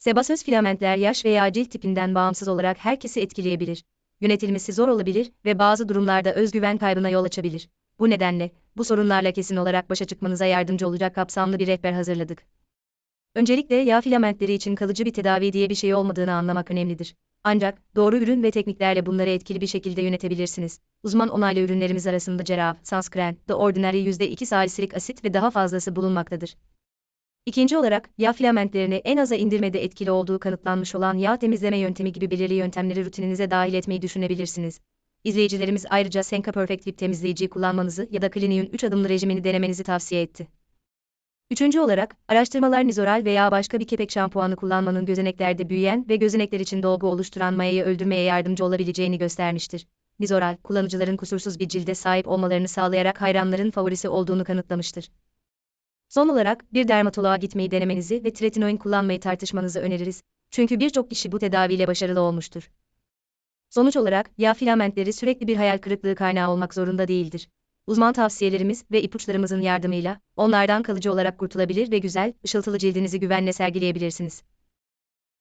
Sebasöz filamentler yaş veya cilt tipinden bağımsız olarak herkesi etkileyebilir. Yönetilmesi zor olabilir ve bazı durumlarda özgüven kaybına yol açabilir. Bu nedenle, bu sorunlarla kesin olarak başa çıkmanıza yardımcı olacak kapsamlı bir rehber hazırladık. Öncelikle yağ filamentleri için kalıcı bir tedavi diye bir şey olmadığını anlamak önemlidir. Ancak, doğru ürün ve tekniklerle bunları etkili bir şekilde yönetebilirsiniz. Uzman onaylı ürünlerimiz arasında Cerrah, Sanskren, The Ordinary %2 salisilik asit ve daha fazlası bulunmaktadır. İkinci olarak, yağ filamentlerini en aza indirmede etkili olduğu kanıtlanmış olan yağ temizleme yöntemi gibi belirli yöntemleri rutininize dahil etmeyi düşünebilirsiniz. İzleyicilerimiz ayrıca Senka Perfect Lip temizleyiciyi kullanmanızı ya da Clinique'un 3 adımlı rejimini denemenizi tavsiye etti. Üçüncü olarak, araştırmalar nizoral veya başka bir kepek şampuanı kullanmanın gözeneklerde büyüyen ve gözenekler için dolgu oluşturan mayayı öldürmeye yardımcı olabileceğini göstermiştir. Nizoral, kullanıcıların kusursuz bir cilde sahip olmalarını sağlayarak hayranların favorisi olduğunu kanıtlamıştır. Son olarak, bir dermatoloğa gitmeyi denemenizi ve tretinoin kullanmayı tartışmanızı öneririz. Çünkü birçok kişi bu tedaviyle başarılı olmuştur. Sonuç olarak, yağ filamentleri sürekli bir hayal kırıklığı kaynağı olmak zorunda değildir. Uzman tavsiyelerimiz ve ipuçlarımızın yardımıyla, onlardan kalıcı olarak kurtulabilir ve güzel, ışıltılı cildinizi güvenle sergileyebilirsiniz.